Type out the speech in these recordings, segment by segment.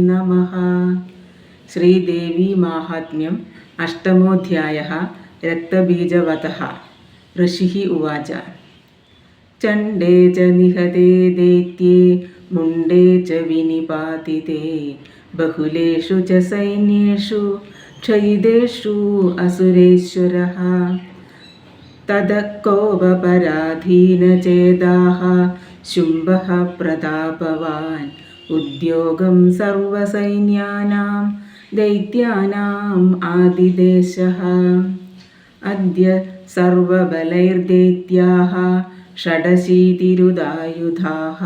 नम। श्रीदेवी महात्म्यम अष्टमोध्याय रक्तबीजवत। ऋषि उवाच। चंडे च निहते दैत्ये मुंडे च विनिपाति बहुलेषु च सैन्येषु क्षयिदेषु असुरेश्वरः। तदकोपपराधीनचेदाः शुंभ प्रतापवान्। उद्योगं सर्वसैन्यानां दैत्यानाम् आदिदेशः अद्य सर्वबलैर्दैत्याः षडशीतिरुदायुधाः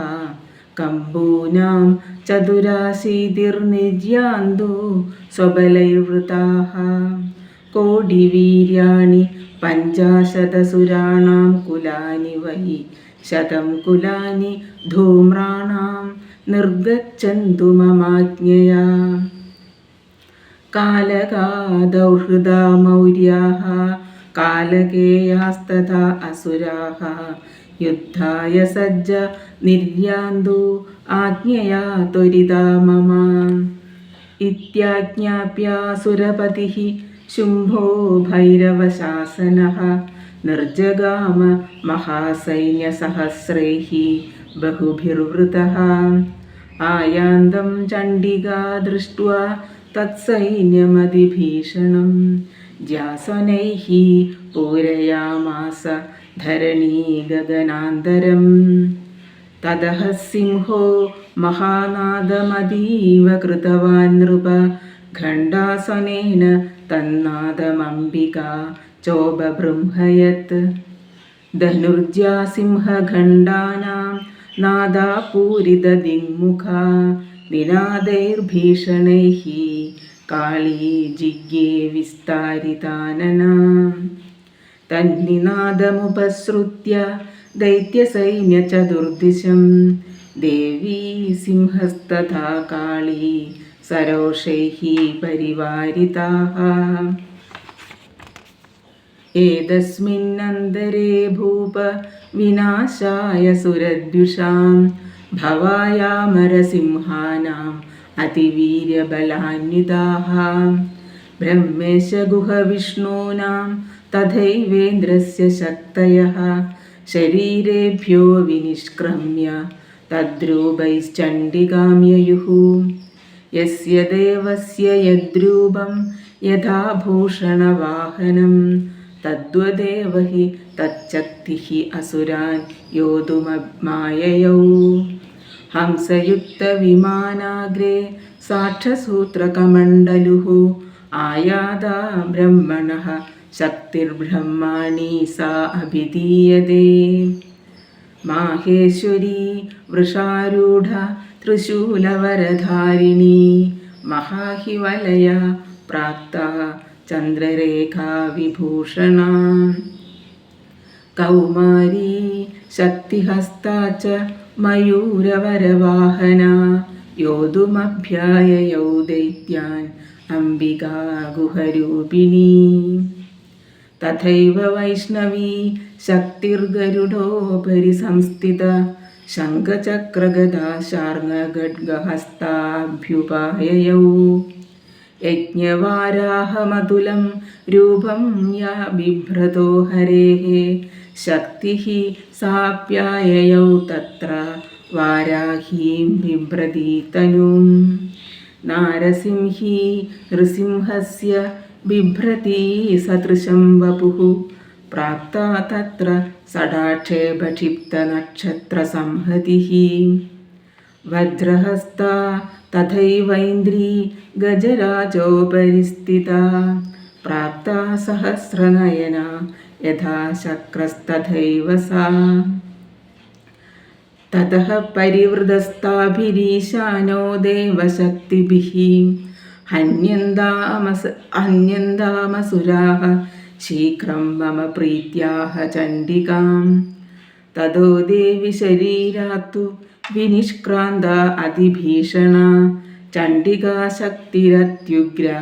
कम्बूनां चतुराशीतिर्निर्यान्तु स्वबलैर्वृताः कोटिवीर्याणि पञ्चाशतसुराणां कुलानि वै शतं कुलानि धूम्राणां निर्गच्छन्तु ममाज्ञया कालकादौहृदा मौर्याः कालकेयास्तथा असुराः युद्धाय सज्ज निर्यान्तु आज्ञया त्वरिता मम इत्याज्ञाप्यासुरपतिः शुम्भो भैरवशासनः निर्जगाम महासैन्यसहस्रैः बहुभिर्वृतः आयान्तं चण्डिका दृष्ट्वा तत्सैन्यमतिभीषणं ज्यासनैः पूरयामास धरणी गगनान्तरम् ततः सिंहो महानादमतीव कृतवान् नृप घण्टासनेन तन्नादमम्बिका चोपबृंहयत् धनुर्जा सिंहखण्डानां नादापूरितदिङ्मुखा निनादैर्भीषणैः काली जिज्ञे विस्तारितानना तन्निनादमुपसृत्य दैत्यसैन्यचतुर्दिशं देवी सिंहस्तथा काली सरोषैः परिवारिताः एतस्मिन्नन्तरे भूप विनाशाय सुरद्युषां भवायामरसिंहानाम् अतिवीर्यबलान्विताः ब्रह्मेशगुहविष्णूनां तथैवेन्द्रस्य शक्तयः शरीरेभ्यो विनिष्क्रम्य तद्रूपैश्चण्डिकां ययुः यस्य देवस्य यद्रूपं यथा തദ്വദേവ ഹി തച്ചക്തി ഹി അസുരാൻ യോതുമമായയൗ ഹംസയുക്തവിമാനാഗ്രേ സാക്ഷസൂത്രകമണ്ഡലുഃ ആയാതാ ബ്രഹ്മണ ശക്തിർബ്രഹ്മാണി സാ അഭിധീയതേ. മാഹേശ്വരി വൃഷാരൂഢ തൃശൂലവരധാരിണി. മഹാഹിവലയ പ്രാപ്ത चन्द्ररेखा विभूषणा कौमारी शक्तिहस्ता च मयूरवरवाहना योधुमभ्याययौ दैत्यान् अम्बिका गुहरूपिणी तथैव वैष्णवी शक्तिर्गरुडोपरि संस्थिता शङ्खचक्रगदा शार्ङ्गगड्गहस्ताभ्युपाययौ यज्ञवाराहमतुलं रूपं या बिभ्रतो हरेः। शक्तिः साप्याययौ तत्र वाराहीं बिभ्रती तनुं नारसिंही नृसिंहस्य बिभ्रती सदृशं वपुः। प्राप्ता तत्र सडाक्षेपक्षिप्तनक्षत्रसंहतिः वज्रहस्ता तथैवैन्द्री गजराजोपरि स्थिता प्राप्ता सहस्रनयना यथा शक्रस्तथैव सा ततः परिवृतस्ताभिरीशानो देवशक्तिभिः हन्यन्दामस हन्यन्दामसुराः शीघ्रं मम प्रीत्याह चण्डिकां ततो देवि शरीरात्तु विनिष्क्रान्ता अतिभीषणा चण्डिका शक्तिरत्युग्रा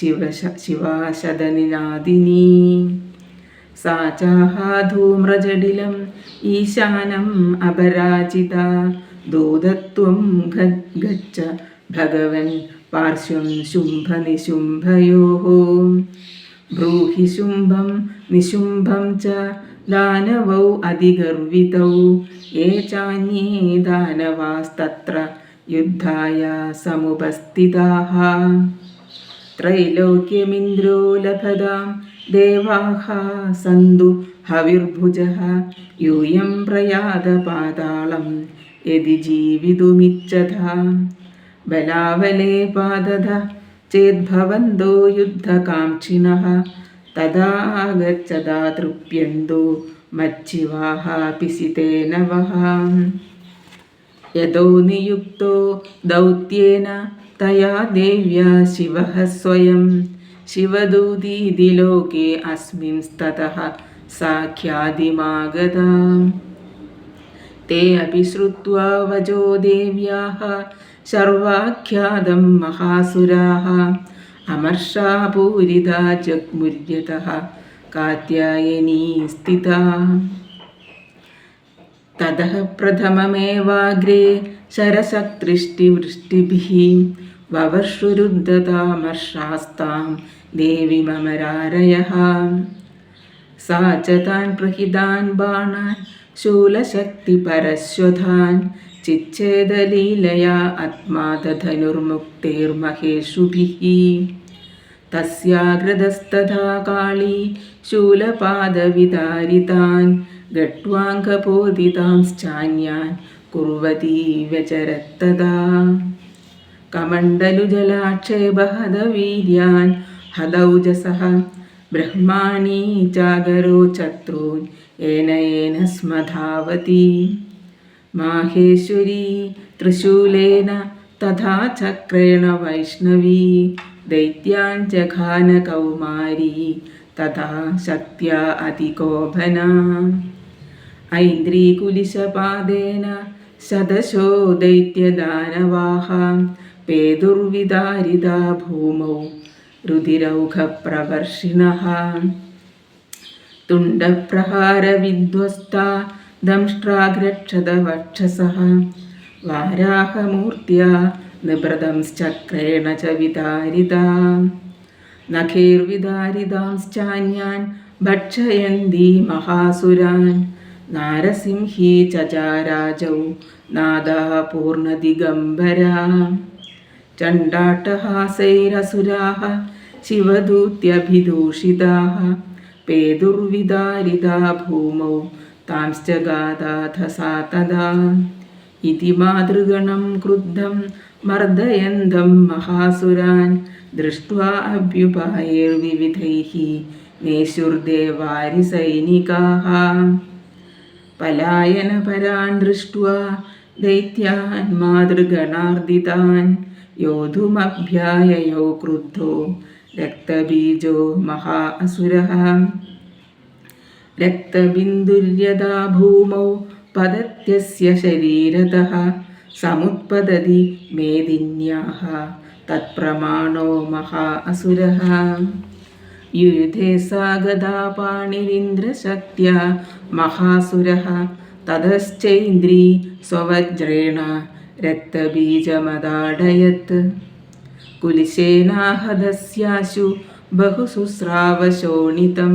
शिवश शिवाशदनिनादिनी सा चाहाधूम्रजडिलम् ईशानम् अपराजिता दूतत्वं गच्छ भगवन् पार्श्वं शुम्भनिशुम्भयोः ब्रूहि शुम्भं निशुम्भं च दानवौ अधिगर्वितौ ये चान्ये दानवास्तत्र युद्धाय समुपस्थिताः त्रैलोक्यमिन्द्रो लभदां देवाः सन्तु हविर्भुजः यूयं प्रयातपातालं यदि जीवितुमिच्छता बलावले पादध चेद्भवन्तो युद्धकाङ्क्षिणः तदा गच्छदा तृप्यन्तो मच्छिवाः पिसितेन वः यतो नियुक्तो दौत्येन तया देव्या शिवः स्वयं। शिवदूतीति लोके अस्मिंस्ततः साख्यादिमागता। ते अपि श्रुत्वा वचो देव्याः सर्वाख्यातं महासुराः। अमर्षापूरिता जग्मुर्यतः कात्यायनी स्थिता ततः प्रथममेवाग्रे शरशक्तृष्टिवृष्टिभिः ववर्षुरुद्धतामर्षास्तां देवीममरारयः सा च तान् प्रहितान् बाणान् शूलशक्तिपरश्वथान् चिच्छेदलीलया आत्मादधनुर्मुक्तेर्महेषुभिः तस्याग्रदस्तथा काली ശൂലപാദവിതാരിതാൻ ഗട്വാംഗബോധിതാംശ്ചാന്യാൻ കുർവതീവ ചരത്തതാ കമണ്ഡലുജലാക്ഷേപഹതവീര്യാൻ ഹതൗജസഹ ബ്രഹ്മാണി ചാഗരോ ചത്രൂൻ ഏന ഏന സ്മധാവതി. മാഹേശ്വരി തൃശൂലേന തഥാ ചക്രേണ വൈഷ്ണവി ദൈത്യാഞ്ചഘാന തഥാ ശക്തിയ അതികോപന ഐന്ദ്രീകുലിശപാദേന ശതശോ ദൈത്യദാനവാഹ പേതുർവിദാരിതാ ഭൂമൗ രുതിരൗഘപ്രവർഷിണഃ തുണ്ടപ്രഹാരവിധ്വസ്ത ദംഷ്ട്രാഗ്രക്ഷതവക്ഷസഃ വാരാഹമൂർത്തിയ നിഭൃതംശ്ചക്രേണ ച വിതാരിതാ നഖീർവിദാരിതാംശ്ചാന്യാൻ ഭക്ഷയന്തി മഹാസുരാൻ. നാരസിംഹീ ചചാരാജൗ നാദാ പൂർണദിഗംബരാ. ചണ്ടാട്ടഹാസൈരസുരാः ശിവദൂത്യഭിദൂഷിതാः പേതുർവിദാരിതാ ഭൂമൗ താംശ്ച ഗാദാഥ സാ തദാ ഇതി മാതൃഗണം ക്രുദ്ധം മർദ്ദയന്തം മഹാസുരാൻ ദൃഷ്ട്വാ അഭ്യുപായൈർവിവിധൈഹി നേശുർദേവാരി സൈനികാഹ പലായനപരാൻ ദൃഷ്ട്വാ ദൈത്യാൻ മാതൃഗണാർദിതാൻ യോധുമഭ്യായയോ ക്രുദ്ധോ രക്തബീജോ മഹാ അസുരഃ രക്തബിന്ദുര്യതാ ഭൂമൗ പതത്യസ്യ ശരീരതഃ मेदिन्याः तत्प्रमाणो महा असुरः युयुधे सा गदा पाणिरिन्द्रशक्त्या महासुरः ततश्चैन्द्री स्ववज्रेण रक्तबीजमदाडयत् कुलिशेनाहदस्याशु बहुशुस्रावशोणितं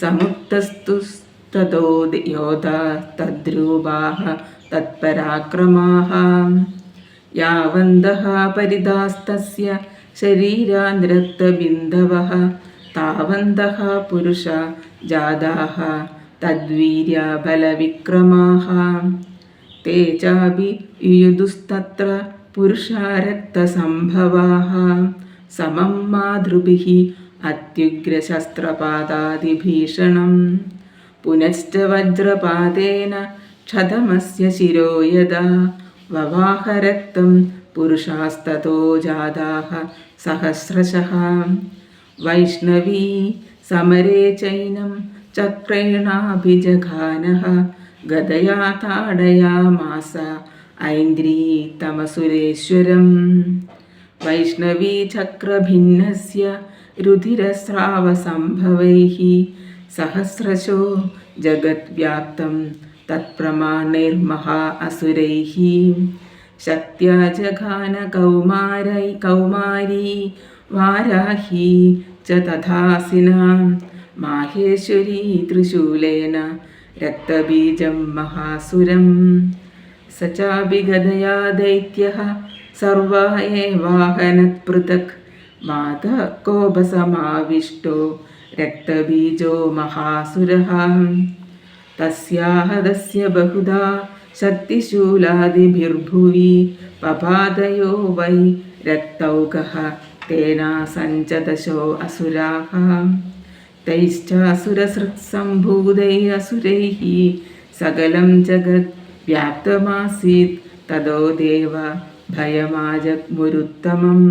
समुत्तस्तु ततो योधा तद्रूपाः तत्पराक्रमाः यावन्तः परिदास्तस्य शरीरान् रक्तबिन्दवः तावन्तः पुरुषा जाताः तद्वीर्यबलविक्रमाः ते चापि युयुधुस्तत्र पुरुषारक्तसम्भवाः समं मातृभिः अत्युग्रशस्त्रपादादिभीषणं पुनश्च वज्रपादेन क्षतमस्य शिरो यदा ववाहरक्तं पुरुषास्ततो जाताः सहस्रशः वैष्णवी समरे चैनं चक्रेणाभिजघानः गदया ताडयामास ऐन्द्री तमसुरेश्वरम् वैष्णवी चक्रभिन्नस्य रुधिरस्रावसम्भवैः सहस्रशो जगद्व्याप्तं तत्प्रमाणैर्महा असुरैः शक्त्या जघानकौमारै कौमारी वाराही च तथासिना माहेश्वरी त्रिशूलेन रक्तबीजं महासुरं स चाभिगदया दैत्यः सर्वा एवाहनत्पृथक् मातः कोपसमाविष्टो रक्तबीजो महासुरः തസ്യാഹതസ്യ ബഹുധാ ശക്തിശൂലാദിഭിർഭുവി പപാതയോ വൈ രക്തൗകഃ തേനാ സഞ്ചതശോ അസുരാഹ തൈശ്ചാസുരസൃത്സംഭൂതൈരസുരൈः സകലം ജഗത് വ്യാപ്തമാസീത് തതോ ദേവ ഭയമാജഗ്മുരുത്തമം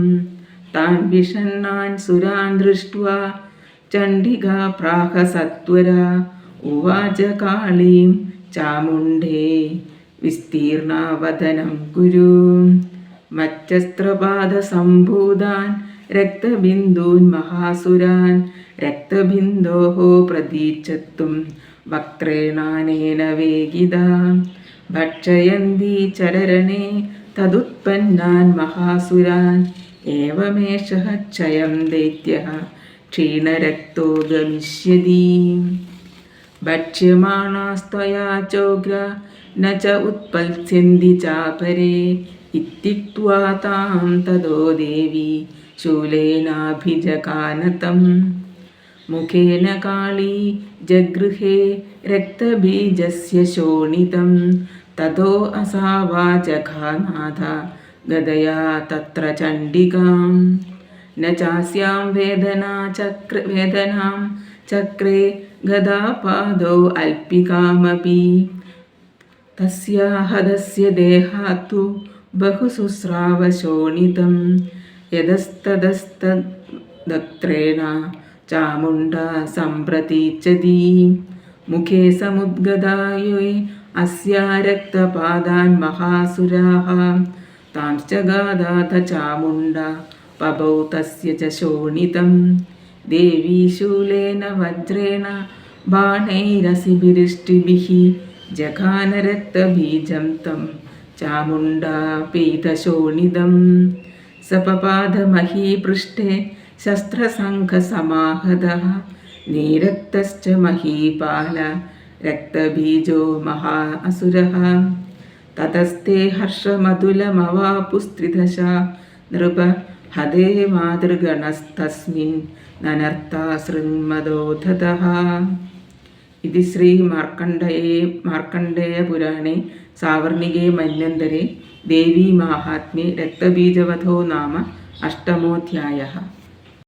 താൻ വിഷണ്ണാൻ സുരാൻ ദൃഷ്ട്വാ ചണ്ഡികാ പ്രാഹ സത്വരാ ഉവാച കാളീം ചാമുണ്ഡേ. വിസ്തീർണാവതനം കുരു മറ്റസ്ത്രപാദസംഭൂതാൻ രക്തബിന്ദൂൻ മഹാസുരാൻ. രക്തബിന്ദോ പ്രതീക്ഷത്തും വക്ത്രേണാനേന വേഗിത. ഭക്ഷയന്തി ചരരണേ തദുത്പന്നാൻ മഹാസുരാൻ. ഏവമേഷ ക്ഷയം ദൈത്യ ക്ഷീണരക്തോ ഗമിഷ്യതി. भक्ष्यमाणास्त्वया चोग्र न च उत्पत्स्यन्ति चापरे इत्युक्त्वा तां ततो देवी शूलेनाभिजगानतम् मुखेन काली जगृहे रक्तबीजस्य शोणितं ततो असावाचघानाथ गदया तत्र चण्डिकां न चास्यां वेदना चक्र वेदनां चक्रे गदापादौ अल्पिकामपि। तस्याहदस्य देहात्तु बहुशुस्रावशोणितं यदस्तदस्तदत्रेण चामुण्डा सम्प्रतीच्छति। मुखे समुद्गदायै अस्या रक्तपादान् महासुराः। तांश्च गादाथ चामुण्डा पपौ तस्य च शोणितं देवी शूलेन वज्रेण बाणैरसिभिरिष्टिभिः जघानरक्तबीजं तं चामुण्डा पीतशोणितं सपपादमहीपृष्ठे शस्त्रसङ्घसमाहतः निरक्तश्च महीपाल रक्तबीजो महा असुरः ततस्ते हर्षमधुलमवापुस्त्रिदशा नृप ഹതേ മാതൃഗണസ്തസ്മിൻ നനർത്താ ശൃന്മദോധത ഇതി ശ്രീ മാർക്കണ്ഡയേ മാർക്കണ്ഡേയപുരാണേ സാവർണികേ മന്യന്തരേ ദേവീമാഹാത്മ്യേ രക്തബീജവധോ നാമ അഷ്ടമോധ്യായ.